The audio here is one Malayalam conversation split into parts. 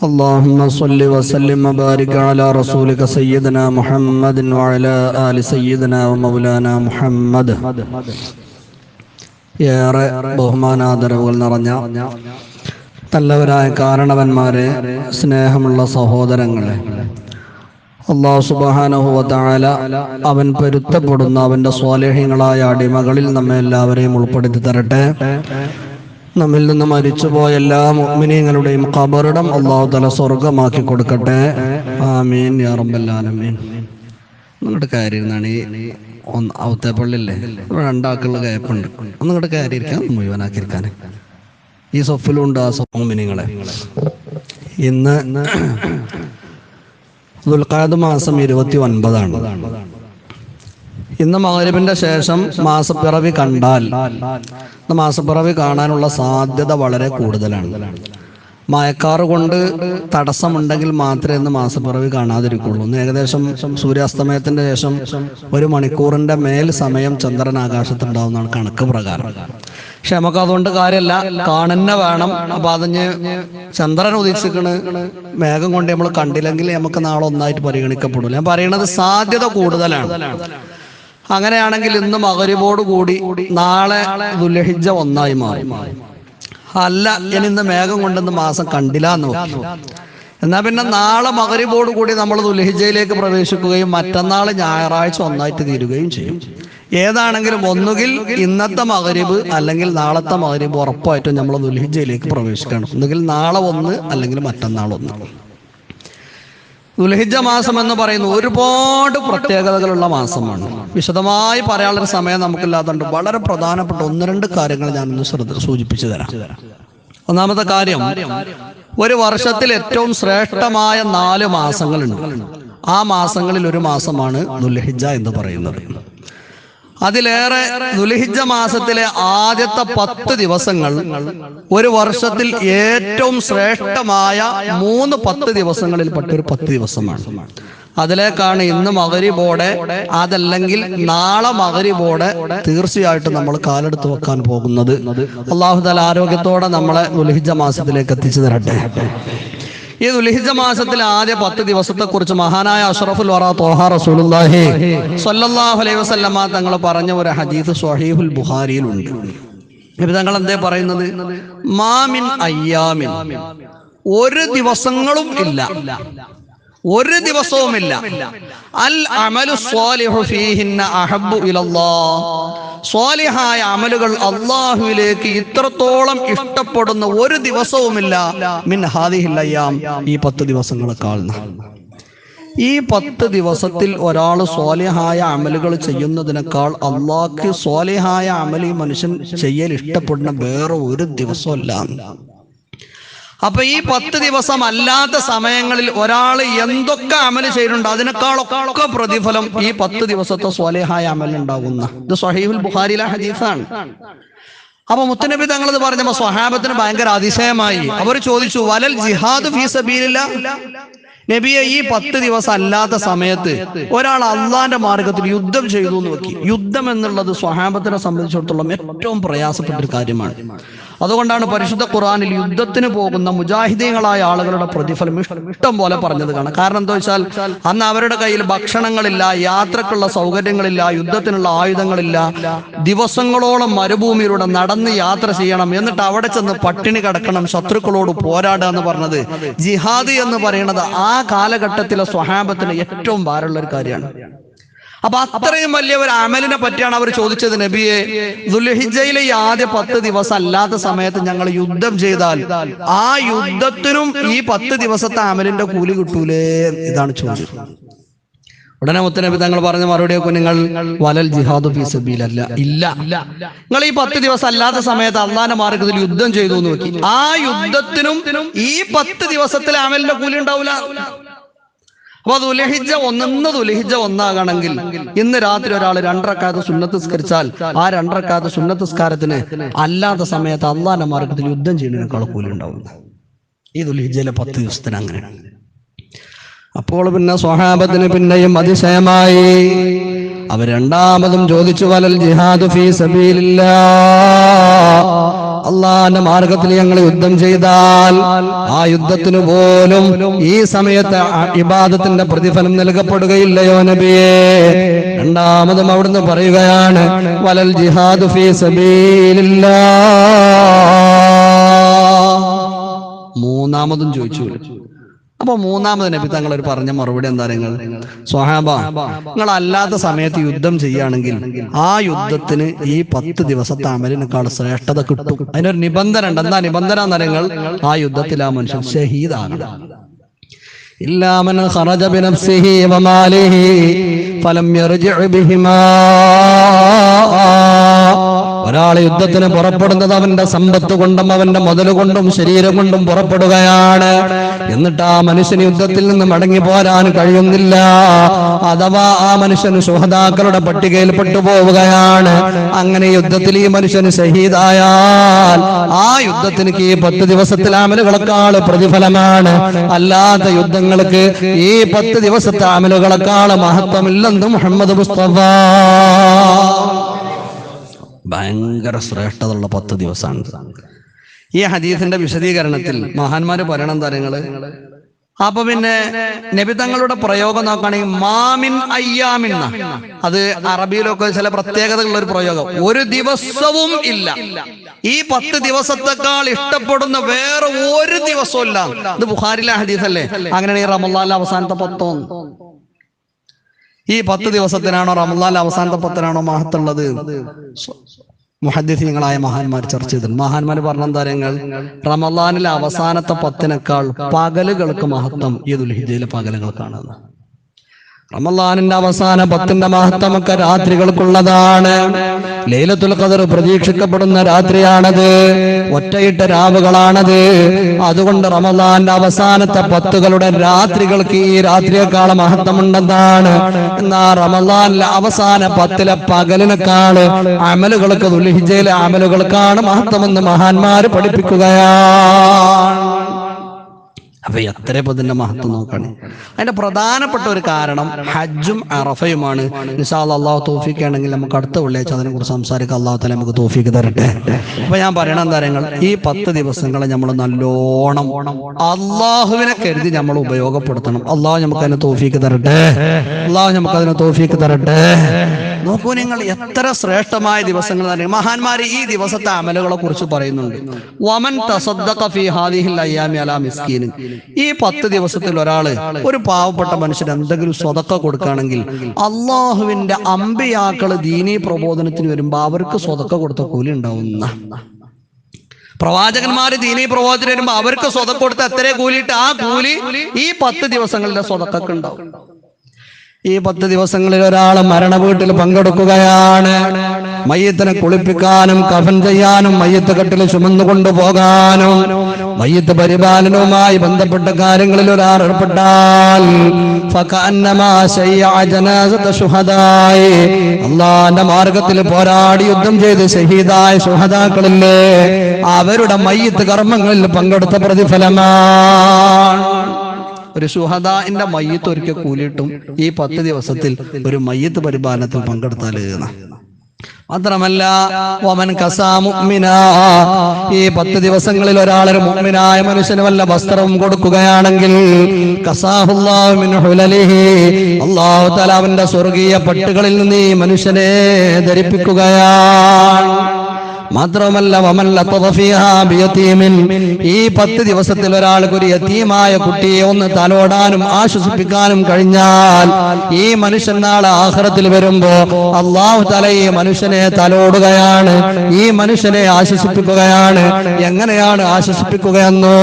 اللهم صل وسلم وبارك على رسولك سيدنا محمد وعلى آل سيدنا ومولانا محمد ഏറെ ബഹുമാനാദരവുകൾ നിറഞ്ഞ നല്ലവരായ കാരണവന്മാരെ സ്നേഹമുള്ള സഹോദരങ്ങളെ അള്ളാഹു സുബാനഹുവല അവൻ പൊരുത്തപ്പെടുന്ന അവന്റെ സ്വാലേഹ്യങ്ങളായ അടിമകളിൽ നമ്മെ എല്ലാവരെയും ഉൾപ്പെടുത്തി തരട്ടെ നമ്മിൽ നിന്ന് മരിച്ചുപോയ എല്ലാ മുഅ്മിനീങ്ങളുടെയും ഖബറിടം അള്ളാഹു തല സ്വർഗമാക്കി കൊടുക്കട്ടെ. ആമീൻ യാ റബ്ബല്ലാലമീൻ. നിങ്ങളുടെ കാര്യം എന്നാണ് ഈ ഒന്ന് അവത്തെ പള്ളില്ലേ ഇവിടെ രണ്ടാക്കുള്ള കയപ്പുണ്ട് ഒന്ന് കാര്യം കയറിയിരിക്കാൻ മുഴുവനാക്കിയിരിക്കാൻ. ഈ സൊഫിലുണ്ട് ആ സോമിനിങ്ങളെ ഇന്ന് ദുൽഖാദ് മാസം ഇരുപത്തി ഒൻപതാണ് ഇന്ന് മകരവിന്റെ ശേഷം മാസപ്പിറവി കണ്ടാൽ ഇന്ന് മാസപ്പിറവി കാണാനുള്ള സാധ്യത വളരെ കൂടുതലാണ്. മയക്കാറ് കൊണ്ട് തടസ്സമുണ്ടെങ്കിൽ മാത്രമേ ഇന്ന് മാസപ്പിറവി കാണാതിരിക്കുള്ളൂ. ഇന്ന് ഏകദേശം സൂര്യാസ്തമയത്തിന്റെ ശേഷം ഒരു മണിക്കൂറിന്റെ മേൽ സമയം ചന്ദ്രൻ ആകാശത്തുണ്ടാവുന്നതാണ് കണക്ക് പ്രകാരം. പക്ഷെ നമുക്ക് അതുകൊണ്ട് കാര്യമല്ല കാണുന്ന വേണം. അപ്പൊ അതിന് ചന്ദ്രൻ ഉദിച്ചിക്കണ് മേഘം കൊണ്ട് നമ്മൾ കണ്ടില്ലെങ്കിൽ നമുക്ക് നാളെ ഒന്നായിട്ട് പരിഗണിക്കപ്പെടില്ല. ഞാൻ പറയണത് സാധ്യത കൂടുതലാണ്. അങ്ങനെയാണെങ്കിൽ ഇന്ന് മകരിബോട് കൂടി നാളെ ദുലഹിജ ഒന്നായി മാറും. അല്ല ഞാൻ ഇന്ന് മേഘം കൊണ്ടെന്ന് മാസം കണ്ടില്ല എന്ന് എന്നാ പിന്നെ നാളെ മകരിബോട് കൂടി നമ്മൾ ദുലഹിജയിലേക്ക് പ്രവേശിക്കുകയും മറ്റന്നാൾ ഞായറാഴ്ച ഒന്നായിട്ട് തീരുകയും ചെയ്യും. ഏതാണെങ്കിലും ഒന്നുകിൽ ഇന്നത്തെ മകരിബ് അല്ലെങ്കിൽ നാളത്തെ മകരിബ് ഉറപ്പായിട്ടും നമ്മൾ ദുൽഹിജയിലേക്ക് പ്രവേശിക്കണം. ഒന്നുകിൽ നാളെ ഒന്ന് അല്ലെങ്കിൽ മറ്റന്നാൾ ഒന്ന് ദുൽഹിജ മാസം എന്ന് പറയുന്നത് ഒരുപാട് പ്രത്യേകതകളുള്ള മാസമാണ്. വിശദമായി പറയാനുള്ള സമയം നമുക്കില്ലാത്തതുകൊണ്ട് വളരെ പ്രധാനപ്പെട്ട ഒന്ന് രണ്ട് കാര്യങ്ങൾ ഞാനൊന്ന് ശ്രദ്ധ സൂചിപ്പിച്ചു തരാം. ഒന്നാമത്തെ കാര്യം ഒരു വർഷത്തിൽ ഏറ്റവും ശ്രേഷ്ഠമായ നാല് മാസങ്ങളുണ്ട്. ആ മാസങ്ങളിൽ ഒരു മാസമാണ് ദുൽഹിജ എന്ന് പറയുന്നത്. അതിലേറെ ദുലിഹിജ മാസത്തിലെ ആദ്യത്തെ പത്ത് ദിവസങ്ങൾ ഒരു വർഷത്തിൽ ഏറ്റവും ശ്രേഷ്ഠമായ മൂന്ന് പത്ത് ദിവസങ്ങളിൽ പെട്ടൊരു പത്ത് ദിവസമാണ്. അതിലേക്കാണ് ഇന്ന് മകരിബോടെ അതല്ലെങ്കിൽ നാളെ മകരിബോടെ തീർച്ചയായിട്ടും നമ്മൾ കാലെടുത്ത് വെക്കാൻ പോകുന്നത്. അള്ളാഹുദാൽ ആരോഗ്യത്തോടെ നമ്മളെ ദുൽഹിജ മാസത്തിലേക്ക് എത്തിച്ചു തരട്ടെ. ഈ ദുൽഹിജ മാസത്തിലെ ആദ്യ പത്ത് ദിവസത്തെ കുറിച്ച് മഹാനായ അഷറഫുൽ വറ അലൈഹി വസല്ലമ തങ്ങൾ പറഞ്ഞ ഒരു ഹദീസ് സ്വഹീഹുൽ ബുഹാരിയിലുണ്ട് നബി തങ്ങൾ എന്തേ പറയുന്നത്? മാമിൻ അയ്യാമിൻ. ഒരു ദിവസങ്ങളും ഇല്ല. ഒരു ദിവസവുമില്ല. അൽ അമലു സ്വാലിഹു ഫീഹിന്ന അഹബ്ബു ഇലല്ലാഹ്. സ്വാലിഹായ അമലുകൾ അള്ളാഹുവിലേക്ക് ഇത്രത്തോളം ഇഷ്ടപ്പെടുന്ന ഒരു ദിവസവുമില്ല. മിൻ ഹാദിഹിൽ അയ്യാം. ഈ പത്ത് ദിവസങ്ങളെക്കാൾ. ഈ പത്ത് ദിവസത്തിൽ ഒരാൾ സ്വാലിഹായ അമലുകൾ ചെയ്യുന്നതിനേക്കാൾ അള്ളാഹ്ക്ക് സ്വാലിഹായ അമൽ ഈ മനുഷ്യൻ ചെയ്യൽ ഇഷ്ടപ്പെടുന്ന വേറെ ഒരു ദിവസമല്ല അപ്പൊ ഈ പത്ത് ദിവസം അല്ലാത്ത സമയങ്ങളിൽ ഒരാൾ എന്തൊക്കെ അമൽ ചെയ്യുന്നുണ്ട് അതിനേക്കാളൊക്കെ പ്രതിഫലം ഈ പത്ത് ദിവസത്തെ സ്വലേഹായ അമൽ ഉണ്ടാകുന്ന ഇത് സഹീബുൽ ബുഖാരിയിലെ ഹദീസാണ്. അപ്പൊ മുത്തനബി തങ്ങളത് പറഞ്ഞപ്പോ സ്വഹാബത്തിന് ഭയങ്കര അതിശയമായി. അവർ ചോദിച്ചു വലൽ ജിഹാദ് ഫീ സബീലില്ല? നബിയെ ഈ പത്ത് ദിവസം അല്ലാത്ത സമയത്ത് ഒരാൾ അള്ളാന്റെ മാർഗത്തിൽ യുദ്ധം ചെയ്തു എന്ന് വെക്കി. യുദ്ധം എന്നുള്ളത് സ്വഹാബത്തിനെ സംബന്ധിച്ചിടത്തോളം ഏറ്റവും പ്രയാസപ്പെട്ട ഒരു കാര്യമാണ്. അതുകൊണ്ടാണ് പരിശുദ്ധ ഖുറാനിൽ യുദ്ധത്തിന് പോകുന്ന മുജാഹിദീങ്ങളായ ആളുകളുടെ പ്രതിഫലം ഇഷ്ടം പോലെ പറഞ്ഞത് കാണാം. കാരണം എന്താ വെച്ചാൽ അന്ന് അവരുടെ കയ്യിൽ ഭക്ഷണങ്ങളില്ല യാത്രക്കുള്ള സൗകര്യങ്ങളില്ല യുദ്ധത്തിനുള്ള ആയുധങ്ങളില്ല. ദിവസങ്ങളോളം മരുഭൂമിയിലൂടെ നടന്ന് യാത്ര ചെയ്യണം. എന്നിട്ട് അവിടെ ചെന്ന് പട്ടിണി കിടക്കണം ശത്രുക്കളോട് പോരാടുക എന്ന് പറഞ്ഞത് ജിഹാദ് എന്ന് പറയുന്നത് ആ കാലഘട്ടത്തിലെ സ്വഹാബത്തിന് ഏറ്റവും ഭാരമുള്ള ഒരു കാര്യമാണ്. അപ്പൊ അത്രയും വലിയ ഒരു അമലിനെ പറ്റിയാണ് അവർ ചോദിച്ചത് നബിയെ. ദുൽഹിജയിലെ ഈ ആദ്യ പത്ത് ദിവസം അല്ലാത്ത സമയത്ത് ഞങ്ങൾ യുദ്ധം ചെയ്താൽ ആ യുദ്ധത്തിനും ഈ പത്ത് ദിവസത്തെ അമലിന്റെ കൂലി കിട്ടൂലേ ഇതാണ് ചോദ്യം. ഉടനെ മുത്തനബി തങ്ങൾ പറഞ്ഞ മറുപടിയൊക്കെ നിങ്ങൾ വലൽ ജിഹാദു ഫി സബീലല്ല. ഇല്ല. നിങ്ങൾ ഈ പത്ത് ദിവസം അല്ലാത്ത സമയത്ത് അള്ളാന്റെ മാർഗത്തിൽ യുദ്ധം ചെയ്തു നോക്കി ആ യുദ്ധത്തിനും ഈ പത്ത് ദിവസത്തിലെ അമലിന്റെ കൂലി ഉണ്ടാവില്ല അപ്പൊ ദുലഹിജ ഒന്നെന്ന് ദുലഹിജ ഒന്നാകണമെങ്കിൽ ഇന്ന് രാത്രി ഒരാൾ രണ്ടരക്കാലത്ത് സുന്നത്തിസ്കരിച്ചാൽ ആ രണ്ടരക്കാലത്ത് സുന്നത്തിസ്കാരത്തിന് അല്ലാത്ത സമയത്ത് അള്ളാന്റെ മാർഗത്തിൽ യുദ്ധം ചെയ്യുന്നതിനേക്കാൾ കൂലി ഉണ്ടാവും ഈ ദുലഹിജയിലെ പത്ത് ദിവസത്തിന് അങ്ങനെ. അപ്പോൾ പിന്നെ സ്വഹാബത്തിന് പിന്നെയും അതിശയമായി. അവർ രണ്ടാമതും ചോദിച്ചു വലൽ ജിഹാദ് ഫീ സബീലില്ലാ? അള്ളാന്റെ മാർഗത്തിൽ ഞങ്ങൾ യുദ്ധം ചെയ്താൽ ആ യുദ്ധത്തിന് പോലും ഈ സമയത്ത് ഇബാദത്തിന്റെ പ്രതിഫലം നൽകപ്പെടുകയില്ലയോ നബിയെ. രണ്ടാമതും അവിടുന്ന് പറയുകയാണ് വലൽ ജിഹാദ് ഫീ മൂന്നാമതും ചോദിച്ചു. അപ്പൊ മൂന്നാമത് നബി തങ്ങൾ ഒരു പറഞ്ഞ മറുപടി എന്താ നിങ്ങൾ? സ്വഹാബ നിങ്ങൾ അല്ലാത്ത സമയത്ത് യുദ്ധം ചെയ്യുകയാണെങ്കിൽ ആ യുദ്ധത്തിന് ഈ പത്ത് ദിവസത്തെ അമലിനേക്കാൾ ശ്രേഷ്ഠത കിട്ടും. അതിനൊരു നിബന്ധന ഉണ്ട് എന്താ നിബന്ധന നിങ്ങൾ ആ യുദ്ധത്തിൽ ആ മനുഷ്യൻ ഷഹീദാണ്. ഇല്ലാമൻ ഖറജ വമാലിഹി ഫലം യർജിഉ ബിഹിമാ. ഒരാൾ യുദ്ധത്തിന് പുറപ്പെടുന്നത് അവന്റെ സമ്പത്ത് കൊണ്ടും അവന്റെ മുതൽ കൊണ്ടും ശരീരം കൊണ്ടും പുറപ്പെടുകയാണ്. എന്നിട്ട് ആ മനുഷ്യന് യുദ്ധത്തിൽ നിന്ന് മടങ്ങി പോരാൻ കഴിയുന്നില്ല. അഥവാ ആ മനുഷ്യൻ സുഹതാക്കളുടെ പട്ടികയിൽ പെട്ടുപോവുകയാണ് അങ്ങനെ യുദ്ധത്തിൽ ഈ മനുഷ്യന് ഷഹീദായാൽ ആ യുദ്ധത്തിന് ഈ പത്ത് ദിവസത്തിൽ അമലുകളെക്കാൾ പ്രതിഫലമാണ്. അല്ലാത്ത യുദ്ധങ്ങൾക്ക് ഈ പത്ത് ദിവസത്തെ അമലുകളെക്കാൾ മഹത്വമില്ലെന്ന് മുഹമ്മദ് മുസ്തഫ ഭയങ്കര ശ്രേഷ്ഠതയുള്ള പത്ത് ദിവസമാണ്. ഈ ഹദീസിന്റെ വിശദീകരണത്തിൽ മഹാന്മാര് പറയണം തരങ്ങൾ അപ്പൊ പിന്നെ നബി തങ്ങളുടെ പ്രയോഗം നോക്കുകയാണെങ്കിൽ മാമിൻ അയ്യാമിൻ. അത് അറബിയിലൊക്കെ ചില പ്രത്യേകതകളുള്ള ഒരു പ്രയോഗം. ഒരു ദിവസവും ഇല്ല. ഈ പത്ത് ദിവസത്തെക്കാൾ ഇഷ്ടപ്പെടുന്ന വേറെ ഒരു ദിവസവും ഇല്ല. ഇത് ബുഹാരിലെ ഹദീസ് അല്ലേ അങ്ങനെയാണ് ഈ റമല്ലാലെ അവസാനത്തെ പത്തോന്ന് ഈ പത്ത് ദിവസത്തിനാണോ റമദാൻ അവസാനത്തെ പത്തിനാണോ മഹത്തുള്ളത്? മുഹദ്ദിസീങ്ങളായ മഹാന്മാർ ചർച്ച ചെയ്തിട്ടുണ്ട്. മഹാന്മാർ പറഞ്ഞ താരങ്ങൾ റമദാനിലെ അവസാനത്തെ പത്തിനേക്കാൾ പകലുകൾക്ക് മഹത്വം ഈ ദുൽഹിജയിലെ പകലുകൾക്കാണ് റമദാനിന്റെ അവസാന പത്തിന്റെ മഹത്വമൊക്കെ രാത്രികൾക്കുള്ളതാണ്. ലൈലത്തുൽ ഖദർ പ്രതീക്ഷിക്കപ്പെടുന്ന രാത്രിയാണത്. ഒറ്റയിട്ട രാവുകളാണത്. അതുകൊണ്ട് റമദാന്റെ അവസാനത്തെ പത്തുകളുടെ രാത്രികൾക്ക് ഈ രാത്രിയേക്കാൾ മഹത്വമുണ്ടെന്നാണ്. എന്നാ റമദാനിലെ അവസാന പത്തിലെ പകലിനേക്കാൾ അമലുകൾക്ക് ദുൽഹിജയിലെ അമലുകൾക്കാണ് മഹത്വമെന്ന് മഹാന്മാര് പഠിപ്പിക്കുകയാണ്. അപ്പൊ എത്ര ഇതിന്റെ മഹത്വം നോക്കണം? അതിന്റെ പ്രധാനപ്പെട്ട ഒരു കാരണം ഹജ്ജും അറഫയുമാണ്. നിസാൽ അള്ളാഹു തോഫിക്ക് ആണെങ്കിൽ നമുക്ക് അടുത്ത വെള്ളിയാഴ്ച അതിനെ കുറിച്ച് സംസാരിക്കാം അള്ളാഹു തല നമുക്ക് തോഫിക്ക് തരട്ടെ. അപ്പൊ ഞാൻ പറയണം കാര്യങ്ങൾ ഈ പത്ത് ദിവസങ്ങളെ നമ്മൾ നല്ലോണം അള്ളാഹുവിനെ കരുതി നമ്മൾ ഉപയോഗപ്പെടുത്തണം. അള്ളാഹു നമുക്ക് അതിനെ തോഫിക്ക് തരട്ടെ. അള്ളാഹു നമുക്ക് അതിനെ തോഫിക്ക് തരട്ടെ. നോക്കൂ നിങ്ങൾ എത്ര ശ്രേഷ്ഠമായ ദിവസങ്ങൾ തന്നെ മഹാന്മാർ ഈ ദിവസത്തെ അമലുകളെ കുറിച്ച് പറയുന്നുണ്ട്. വമൻ മിസ്കീന് ഈ പത്ത് ദിവസത്തിൽ ഒരാൾ ഒരു പാവപ്പെട്ട മനുഷ്യന് എന്തെങ്കിലും സ്വതക്ക കൊടുക്കുകയാണെങ്കിൽ അള്ളാഹുവിന്റെ അമ്പയാക്കൾ ദീനി പ്രബോധനത്തിന് വരുമ്പോ അവർക്ക് സ്വതക്ക കൊടുത്ത കൂലി ഉണ്ടാവുന്ന. പ്രവാചകന്മാര് ദീനീ പ്രബോധനത്തിന് വരുമ്പോ അവർക്ക് സ്വതക്ക കൊടുത്ത എത്ര കൂലിയിട്ട് ആ കൂലി ഈ പത്ത് ദിവസങ്ങളിലെ സ്വതക്കൊക്കെ ഉണ്ടാവും. ഈ പത്ത് ദിവസങ്ങളിൽ ഒരാൾ മരണ വീട്ടിൽ പങ്കെടുക്കുകയാണ്. മയ്യത്തിനെ കുളിപ്പിക്കാനും കഫൻ ചെയ്യാനും മയ്യത്ത് കെട്ടിൽ ചുമന്നു കൊണ്ടുപോകാനും മയ്യത്ത് പരിപാലനവുമായി ബന്ധപ്പെട്ട കാര്യങ്ങളിൽ ഒരാൾ ഏർപ്പെട്ടാൽ അള്ളാന്റെ മാർഗത്തിൽ പോരാടി യുദ്ധം ചെയ്ത് ഷഹീദായ സുഹദാക്കളില്ലേ അവരുടെ മയ്യത്ത് കർമ്മങ്ങളിൽ പങ്കെടുത്ത പ്രതിഫലമാണ്. ഒരു സുഹദാന്റെ മയ്യത്ത് ഒരിക്കൽ കൂലിയിട്ടും ഈ പത്ത് ദിവസത്തിൽ ഒരു മയ്യത്ത് പരിപാലനത്തിൽ പങ്കെടുത്താൽ മാത്രമല്ല ഒമൻ കസാമുഗ്മിനാ ഈ പത്ത് ദിവസങ്ങളിൽ ഒരാൾ ഒരു മുഗ്മിനായ മനുഷ്യന് വല്ല വസ്ത്രവും കൊടുക്കുകയാണെങ്കിൽ അള്ളാഹു അവന്റെ സ്വർഗീയ പട്ടുകളിൽ നിന്ന് ഈ മനുഷ്യനെ ധരിപ്പിക്കുകയാണ്. മാത്രമല്ല ഈ പത്ത് ദിവസത്തിൽ ഒരാൾക്ക് ഒരു യത്തീമായ കുട്ടിയെ ഒന്ന് തലോടാനും ആശ്വസിപ്പിക്കാനും കഴിഞ്ഞാൽ ഈ മനുഷ്യൻ നാളെ ആഹ്റത്തിൽ വരുമ്പോ അള്ളാഹു തല ഈ മനുഷ്യനെ തലോടുകയാണ് ഈ മനുഷ്യനെ ആശ്വസിപ്പിക്കുകയാണ്. എങ്ങനെയാണ് ആശ്വസിപ്പിക്കുകയെന്നോ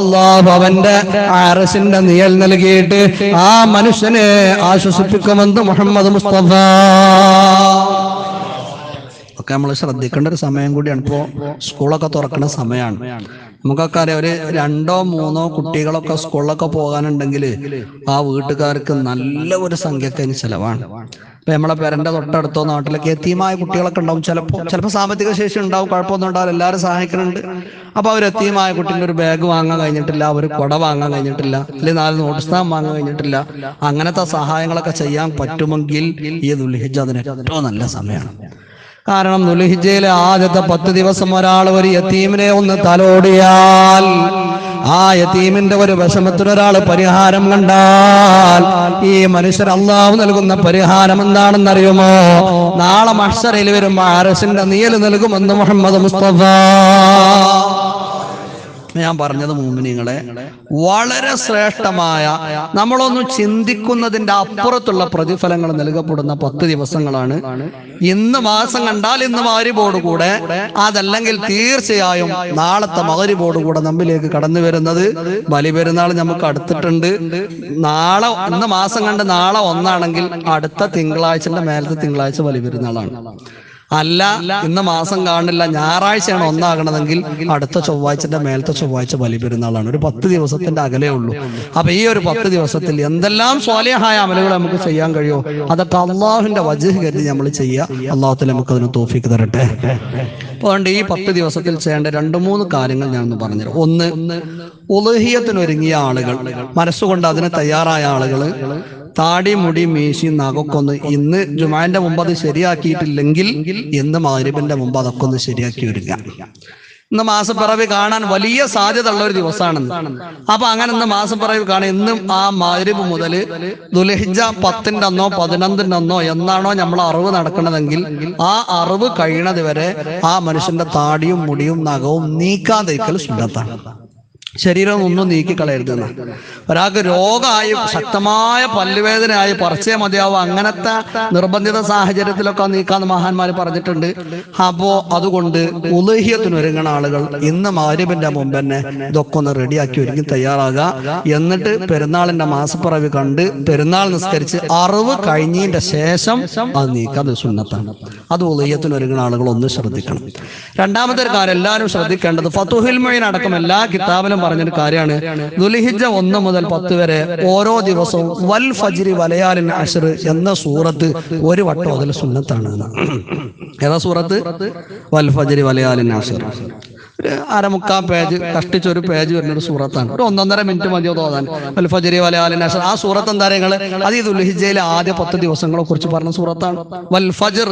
അള്ളാഹു അവന്റെ അറസിന്റെ നിയൽ നൽകിയിട്ട് ആ മനുഷ്യനെ ആശ്വസിപ്പിക്കുമെന്ന് മുഹമ്മദ് മുസ്തഫ. നമ്മൾ ശ്രദ്ധിക്കേണ്ട ഒരു സമയം കൂടിയാണ്. ഇപ്പോൾ സ്കൂളൊക്കെ തുറക്കുന്ന സമയമാണ് നമുക്കൊക്കെ അറിയാം ഒരു രണ്ടോ മൂന്നോ കുട്ടികളൊക്കെ സ്കൂളിലൊക്കെ പോകാനുണ്ടെങ്കിൽ ആ വീട്ടുകാർക്ക് നല്ല ഒരു സംഖ്യക്ക് അതിന് ചെലവാണ്. ഇപ്പൊ നമ്മളെ പേരന്റെ തൊട്ടടുത്തോ നാട്ടിലൊക്കെ എത്തിയമായ കുട്ടികളൊക്കെ ഉണ്ടാവും. ചിലപ്പോൾ ചിലപ്പോൾ സാമ്പത്തിക ശേഷി ഉണ്ടാവും. കുഴപ്പമൊന്നും ഉണ്ടാവില്ല. എല്ലാവരും സഹായിക്കുന്നുണ്ട്. അപ്പൊ അവർ എത്തിയമായ കുട്ടീന്റെ ഒരു ബാഗ് വാങ്ങാൻ കഴിഞ്ഞിട്ടില്ല. ഒരു കുട വാങ്ങാൻ കഴിഞ്ഞിട്ടില്ല. അല്ലെങ്കിൽ നാല് നോട്ട് സ്റ്റാമ്പ് വാങ്ങാൻ കഴിഞ്ഞിട്ടില്ല. അങ്ങനത്തെ സഹായങ്ങളൊക്കെ ചെയ്യാൻ പറ്റുമെങ്കിൽ ഈ ദുൽഹിജ് അതിന് ഏറ്റവും നല്ല സമയമാണ് കാരണം ദുൽഹിജയിലെ ആദ്യത്തെ പത്ത് ദിവസം ഒരാൾ ഒരു യത്തീമിനെ ഒന്ന് തലോടിയാൽ ആ യത്തീമിന്റെ ഒരു വിഷമത്തിനൊരാൾ പരിഹാരം കണ്ടാൽ ഈ മനുഷ്യർ അള്ളാഹു നൽകുന്ന പരിഹാരം എന്താണെന്നറിയുമോ? നാളെ മഷറിൽ വരുമ്പോ അരസിന്റെ നീൽ നൽകുമെന്ന് മുഹമ്മദ് മുസ്തഫ. ഞാൻ പറഞ്ഞത് മൂമിനിങ്ങളെ വളരെ ശ്രേഷ്ഠമായ നമ്മളൊന്ന് ചിന്തിക്കുന്നതിന്റെ അപ്പുറത്തുള്ള പ്രതിഫലങ്ങൾ നൽകപ്പെടുന്ന പത്ത് ദിവസങ്ങളാണ്. ഇന്ന് മാസം കണ്ടാൽ ഇന്ന് മാരിബോട് കൂടെ അതല്ലെങ്കിൽ തീർച്ചയായും നാളത്തെ മകരിബോട് കൂടെ നമ്മിലേക്ക് കടന്നു വരുന്നത് ബലി പെരുന്നാൾ നമുക്ക് അടുത്തിട്ടുണ്ട്. നാളെ ഇന്ന് മാസം കണ്ട് നാളെ ഒന്നാണെങ്കിൽ അടുത്ത തിങ്കളാഴ്ചന്റെ മേലത്തെ തിങ്കളാഴ്ച ബലി പെരുന്നാളാണ് അല്ല ഇന്ന് മാസം കാണില്ല ഞായറാഴ്ചയാണ് ഒന്നാകണതെങ്കിൽ അടുത്ത ചൊവ്വാഴ്ചന്റെ മേലത്തെ ചൊവ്വാഴ്ച ബലി പെരുന്നാളാണ് ഒരു പത്ത് ദിവസത്തിന്റെ അകലേ ഉള്ളൂ. അപ്പൊ ഈ ഒരു പത്ത് ദിവസത്തിൽ എന്തെല്ലാം സ്വാലിഹായ അമലുകൾ നമുക്ക് ചെയ്യാൻ കഴിയോ അതൊക്കെ അള്ളാഹുവിന്റെ വജഹ് കരുതി നമ്മൾ ചെയ്യുക അള്ളാഹത്തിൽ നമുക്ക് അതിന് തോഫിക്ക് തരട്ടെ. അപ്പോൾ അതുകൊണ്ട് ഈ പത്ത് ദിവസത്തിൽ ചെയ്യേണ്ട രണ്ട് മൂന്ന് കാര്യങ്ങൾ ഞാൻ ഒന്ന് പറഞ്ഞുതരാം. ഒന്ന് ഒലഹിയത്തിനൊരുങ്ങിയ ആളുകൾ മനസ്സുകൊണ്ട് അതിന് തയ്യാറായ ആളുകൾ താടി മുടി മീശി നഖമൊക്കെ ഒന്ന് ഇന്ന് ജുമാന്റെ മുമ്പ് അത് ശരിയാക്കിയിട്ടില്ലെങ്കിൽ ഇന്ന് മാരിബിന്റെ മുമ്പ് അതൊക്കെ ഒന്ന് ശരിയാക്കി വരിക ഇന്ന് മാസപ്പിറവി കാണാൻ വലിയ സാധ്യത ഉള്ള ഒരു ദിവസമാണെന്ന്. അപ്പൊ അങ്ങനെ ഇന്ന് മാസപ്പിറവി കാണാൻ ഇന്നും ആ മാരിബ് മുതൽ ദുലഹിജ പത്തിന്റെ അന്നോ പതിനൊന്നിന്റെ അന്നോ എന്നാണോ നമ്മൾ അറിവ് നടക്കണതെങ്കിൽ ആ അറിവ് കഴിയണത് വരെ ആ മനുഷ്യന്റെ താടിയും മുടിയും നഖവും നീക്കാതിരിക്കൽ സുന്നത്താണ്. ശരീരം ഒന്നും നീക്കിക്കളയരുതെന്ന് ഒരാൾക്ക് രോഗമായി ശക്തമായ പല്ലുവേദനയായി പറച്ചേ മതിയാവും. അങ്ങനത്തെ നിർബന്ധിത സാഹചര്യത്തിലൊക്കെ നീക്കാന്ന് മഹാന്മാർ പറഞ്ഞിട്ടുണ്ട്. അപ്പോ അതുകൊണ്ട് ഉലഹ്യത്തിനൊരുങ്ങുന്ന ആളുകൾ ഇന്ന് മാരിബിന്റെ മുമ്പ് തന്നെ ഇതൊക്കെ ഒന്ന് റെഡിയാക്കി ഒരുങ്ങി തയ്യാറാകുക എന്നിട്ട് പെരുന്നാളിന്റെ മാസപ്പിറവി കണ്ട് പെരുന്നാൾ നിസ്കരിച്ച് അറിവ് കഴിഞ്ഞതിന്റെ ശേഷം അത് നീക്കാതെ സുന്നത്താണ്. അത് ഉലഹ്യത്തിനൊരുങ്ങുന്ന ആളുകൾ ഒന്ന് ശ്രദ്ധിക്കണം. രണ്ടാമത്തെ ഒരു കാര്യം എല്ലാവരും ശ്രദ്ധിക്കേണ്ടത് ഫത്തുഹിൽ മൊയ്ൻ അടക്കം എല്ലാ കിതാബിലും പറഞ്ഞൊരു കാര്യമാണ്. ദുലിഹിജ ഒന്ന് മുതൽ പത്ത് വരെ ഓരോ ദിവസവും വൽ ഫജിരി വലയാലിൻ അഷർ എന്ന സൂറത്ത് ഒരു വട്ടം അതിൽ സുന്നത്താണ്. ഏതാ സൂറത്ത്? വൽ ഫജിരി വലയാലിൻ അഷർ. ഒരു അരമുക്കാൽ പേജ് കഷ്ടിച്ച് ഒരു പേജ് വരുന്ന ഒരു സൂറത്താണ്. ഒരു ഒന്നൊന്നര മിനിറ്റ് മതിയോ തോന്നാൻ. വൽ ഫജ്രി വലയാലിൻ അഷർ ആ സൂറത്ത് എന്താ നിങ്ങൾ അത് ഈ ദുൽഹിജയിലെ ആദ്യ പത്ത് ദിവസങ്ങളെ കുറിച്ച് പറഞ്ഞ സൂറത്താണ്. വൽഫജർ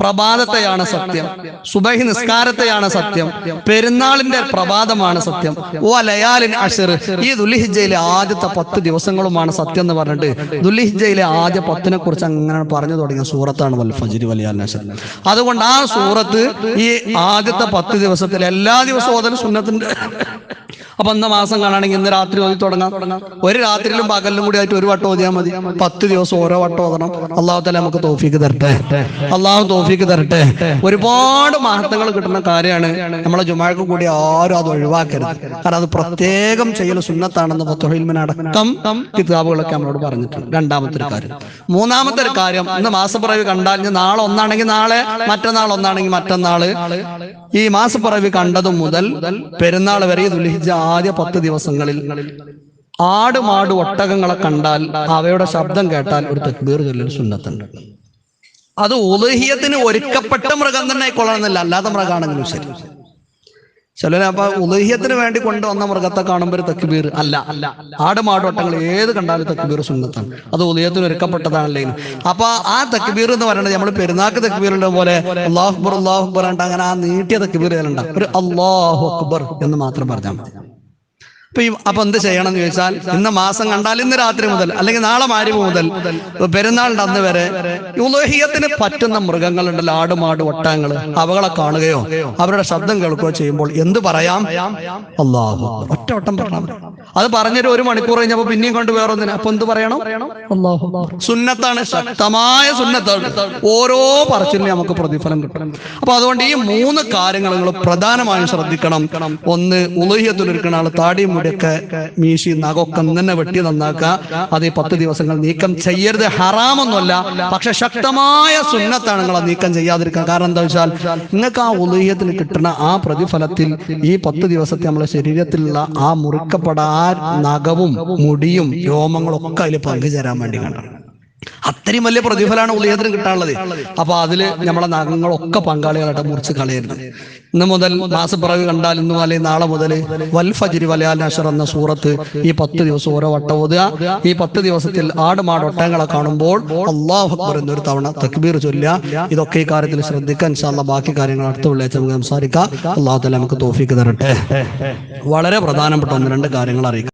പ്രഭാതത്തെയാണ് സത്യം. സുബഹി നിസ്കാരത്തെയാണ് സത്യം. പെരുന്നാളിന്റെ പ്രഭാതമാണ് സത്യം. ഓ ലയാലിൻ അഷർ ഈ ദുൽഹിജയിലെ ആദ്യത്തെ പത്ത് ദിവസങ്ങളുമാണ് സത്യം എന്ന് പറഞ്ഞിട്ട് ദുൽഹിജയിലെ ആദ്യ പത്തിനെ കുറിച്ച് അങ്ങനെ പറഞ്ഞു തുടങ്ങിയ സൂറത്താണ് വൽഫജരി വലയാലി അഷർ അതുകൊണ്ട് ആ സൂറത്ത് ഈ ആദ്യത്തെ പത്ത് ദിവസത്തിൽ എല്ലാ ദിവസവും ഓതൽ സുന്നത്തിന്റെ. അപ്പൊ അന്ന മാസം കാണാണെങ്കിൽ ഇന്ന് രാത്രി ഓതി തുടങ്ങാം. ഒരു രാത്രിയിലും പകലിലും കൂടി ആയിട്ട് ഒരു വട്ടം ഓതിയാൽ മതി. പത്ത് ദിവസം ഓരോ വട്ടം ഓതണം. അള്ളാഹു തല നമുക്ക് തോഫിക്ക് തരട്ടെ. അള്ളാഹു തോഫിക്ക് തരട്ടെ. ഒരുപാട് മഹത്വങ്ങൾ കിട്ടുന്ന കാര്യമാണ് നമ്മളെ ജുമാക്ക് കൂടി ആരും അത് ഒഴിവാക്കരുത്. കാരണം അത് പ്രത്യേകം ചെയ്യൽ സുന്നത്താണെന്ന് പത്തുഹിൽമിന് അടക്കം കിതാബുകളൊക്കെ നമ്മളോട് പറഞ്ഞിട്ടുണ്ട്. രണ്ടാമത്തെ ഒരു കാര്യം. മൂന്നാമത്തെ ഒരു കാര്യം ഇന്ന് മാസപ്പിറവി കണ്ടാൽ നാളെ ഒന്നാണെങ്കിൽ നാളെ മറ്റന്നാൾ ഒന്നാണെങ്കിൽ മറ്റന്നാൾ ഈ മാസപ്പിറവി കണ്ടതു മുതൽ പെരുന്നാൾ വരെ ദുൽഹിജ ആദ്യ പത്ത് ദിവസങ്ങളിൽ ആട് മാട് ഒട്ടകങ്ങളെ കണ്ടാൽ അവയുടെ ശബ്ദം കേട്ടാൽ ഒരു തക്ബീർ ചൊല്ലൽ സുന്നത്തുണ്ട്. അത് ഉലഹിയത്തിന് ഒരുക്കപ്പെട്ട മൃഗം തന്നെ കൊള്ളണമെന്നില്ല അല്ലാത്ത മൃഗമാണെങ്കിലും ശരി. ചിലര് അപ്പൊ ഉദഹ്യത്തിന് വേണ്ടി കൊണ്ടുവന്ന മൃഗത്തെ കാണുമ്പോൾ ഒരു തക്ബീർ. അല്ല ആട് മാടോട്ടങ്ങൾ ഏത് കണ്ടാലും തക്ബീർ സുന്നത്താണ്. അത് ഉദയത്തിന് ഒരുക്കപ്പെട്ടതാണല്ലേ അപ്പൊ ആ തക്ബീർ എന്ന് പറയുന്നത് നമ്മൾ പെരുന്നാക്ക് തക്ബീർ ഉള്ള പോലെ അള്ളാഹുബർ അക്ബർ അള്ളാഹു അക്ബർ ഉണ്ട് അങ്ങനെ ആ നീട്ടിയ തക്ബീർ ഒരു അള്ളാഹു അക്ബർ എന്ന് മാത്രം പറഞ്ഞാൽ മതി. അപ്പൊ ഈ അപ്പൊ എന്ത് ചെയ്യണം എന്ന് ചോദിച്ചാൽ ഇന്ന് മാസം കണ്ടാൽ ഇന്ന് രാത്രി മുതൽ അല്ലെങ്കിൽ നാളെ മാരി മുതൽ പെരുന്നാളിന്റെ അന്ന് വരെ ഉലോഹിയത്തിന് പറ്റുന്ന മൃഗങ്ങളുണ്ടല്ലോ ആടുമാട് ഒട്ടകങ്ങൾ അവകളെ കാണുകയോ അവരുടെ ശബ്ദം കേൾക്കുകയോ ചെയ്യുമ്പോൾ എന്ത് പറയാം? അള്ളാഹു ഒറ്റ വട്ടം പറഞ്ഞാൽ അത് പറഞ്ഞിട്ട് ഒരു മണിക്കൂർ കഴിഞ്ഞപ്പോ പിന്നെയും കൊണ്ട് വേറൊന്നിന് അപ്പൊ എന്ത് പറയണം? അള്ളാഹു സുന്നത്താണ് ശക്തമായ സുന്നത്താണ്. ഓരോ പറച്ചിലും നമുക്ക് പ്രതിഫലം കിട്ടും. അപ്പൊ അതുകൊണ്ട് ഈ മൂന്ന് കാര്യങ്ങൾ നിങ്ങൾ പ്രധാനമായും ശ്രദ്ധിക്കണം. ഒന്ന് ഉലഹിയത്തിലൊരുക്കണ ആൾ താടിയും മുടിയൊക്കെ മീശി നഖമൊക്കെ തന്നെ വെട്ടി നന്നാക്കുക. അത് ഈ പത്ത് ദിവസങ്ങൾ നീക്കം ചെയ്യരുത്. ഹറാമൊന്നുമല്ല. പക്ഷെ ശക്തമായ സുന്നത്താണ് നിങ്ങൾ നീക്കം ചെയ്യാതിരിക്കുക. കാരണം എന്താ വെച്ചാൽ നിങ്ങൾക്ക് ആ ഉദയത്തിന് കിട്ടുന്ന ആ പ്രതിഫലത്തിൽ ഈ പത്ത് ദിവസത്തെ നമ്മളെ ശരീരത്തിലുള്ള ആ മുറിക്കപ്പെടാൻ നഖവും മുടിയും രോമങ്ങളും ഒക്കെ അതിൽ പങ്കുചേരാൻ വേണ്ടി കണ്ടാണ് അത്രയും വലിയ പ്രതിഫലമാണ് ഉദയത്തിന് കിട്ടാനുള്ളത്. അപ്പൊ അതിൽ നമ്മളെ നഖങ്ങളൊക്കെ പങ്കാളികളായിട്ട് മുറിച്ച് കളയരുത്. ഇന്ന് മുതൽ മാസപ്പിറവി കണ്ടാൽ ഇന്ന് അല്ലെങ്കിൽ നാളെ മുതൽ വൽഫജിരി വലയാൽ നഷർ എന്ന സൂറത്ത് ഈ പത്ത് ദിവസം ഓരോ വട്ടം ഓതുക. ഈ പത്ത് ദിവസത്തിൽ ആടുമാട് ഒട്ടകങ്ങളെ കാണുമ്പോൾ അള്ളാഹു തവണ തക്ബീർ ചൊല്ലുക. ഇതൊക്കെ ഈ കാര്യത്തിൽ ശ്രദ്ധിക്കാൻ ഇൻഷാല്ലാ ബാക്കി കാര്യങ്ങൾ അടുത്ത വെള്ളിയാഴ്ച നമുക്ക് സംസാരിക്കാം. അള്ളാഹു തല നമുക്ക് തോഫിക്ക് തരട്ടെ. വളരെ പ്രധാനപ്പെട്ട ഒന്ന് രണ്ട് കാര്യങ്ങൾ അറിയിക്കാം.